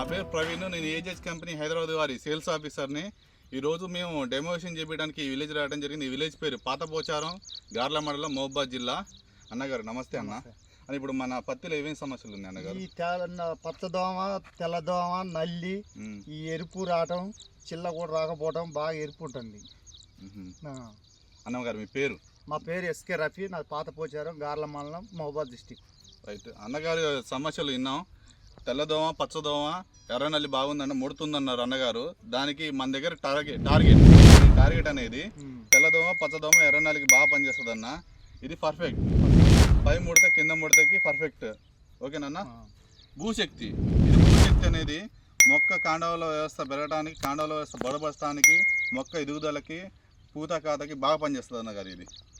ప్రవీణ్ నేను ages company Hyderabad వారి sales ఆఫీసర్ని. ఈరోజు మేము డెమోషన్ చేపించడానికి ఈ విలేజ్ రావడం జరిగింది. ఈ విలేజ్ పేరు పాతపోచారం గార్ల మండలం మహబాద్ జిల్లా. అన్నగారు నమస్తే అన్న. అని ఇప్పుడు మన పత్తిలో ఏమేమి సమస్యలు ఉన్నాయి అన్నగారు? ఈ పచ్చదోమ తెల్లదోమ నల్లి ఈ ఎరుపు రావటం చిల్ల కూడా రాకపోవటం బాగా ఎరుపు ఉంటుంది. అన్నగారు మీ పేరు? మా పేరు ఎస్కే రఫీ నాకు పాత పోచారం గార్ల మండలం మహబాద్ డిస్టిక్. రైట్. అన్నగారు సమస్యలు విన్నాం. తెల్లదోమ పచ్చదోమ ఎర్రనల్లి బాగుందన్న ముడుతుందన్నారు అన్నగారు. దానికి మన దగ్గర టార్గెట్ టార్గెట్ టార్గెట్ అనేది తెల్లదోమ పచ్చదోమ ఎర్రనల్లికి బాగా పనిచేస్తుంది అన్న ఇది పర్ఫెక్ట్ పై ముడత కింద ముడతకి పర్ఫెక్ట్ ఓకేనన్నా భూశక్తి. ఇది భూశక్తి అనేది మొక్క కాండవల వ్యవస్థ పెరగడానికి కాండవల వ్యవస్థ బలపరచడానికి మొక్క ఎదుగుదలకి పూత కాతకి బాగా పనిచేస్తుంది అన్నగారు ఇది.